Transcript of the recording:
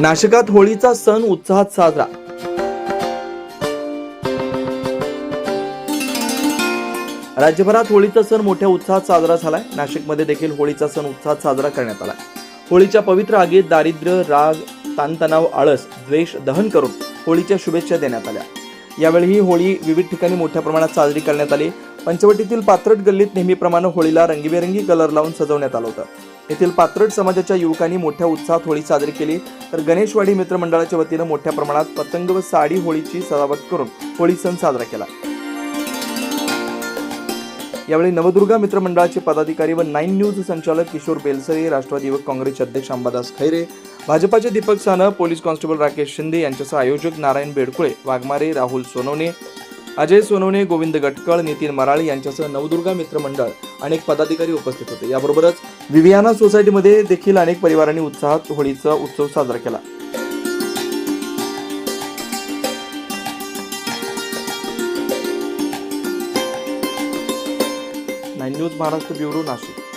नाशिकात होळीचा सण उत्साहात साजरा. राज्यभरात होळीचा सण मोठ्या उत्साहात साजरा झालाय. नाशिकमध्ये देखील होळीचा सण उत्साहात साजरा करण्यात आला होळीच्या पवित्र आगीत दारिद्र्य राग ताणतणाव आळस द्वेष दहन करून होळीच्या शुभेच्छा देण्यात आल्या. यावेळी ही होळी विविध ठिकाणी मोठ्या प्रमाणात साजरी करण्यात आली. पंचवटीतील पात्रट गल्लीत नेहमीप्रमाणे होळीला रंगीबेरंगी कलर लावून सजवण्यात आलं होतं. येथील पात्रट समाजाच्या युवकांनी मोठ्या उत्साहात होळी साजरी केली. तर गणेशवाडी मित्रमंडळाच्या वतीनं मोठ्या प्रमाणात पतंग व साडी होळीची सजावट करून होळी सण साजरा केला. यावेळी नवदुर्गा मित्रमंडळाचे पदाधिकारी व नाईन न्यूज संचालक किशोर बेलसरे राष्ट्रवादी युवक काँग्रेसचे अध्यक्ष अंबादास खैरे भाजपाचे दीपक सानं पोलीस कॉन्स्टेबल राकेश शिंदे यांच्यासह आयोजक नारायण बेडकुळे वाघमारे राहुल सोनवणे अजय सोनवणे गोविंद गटकळ नितीन मराळे यांच्यासह नवदुर्गा मित्रमंडळ अनेक पदाधिकारी उपस्थित होते. याबरोबरच विवियाना सोसायटीमध्ये देखील अनेक परिवारांनी उत्साहात होळीचा उत्सव साजरा केला. Nine news Maharashtra bureau Nashik.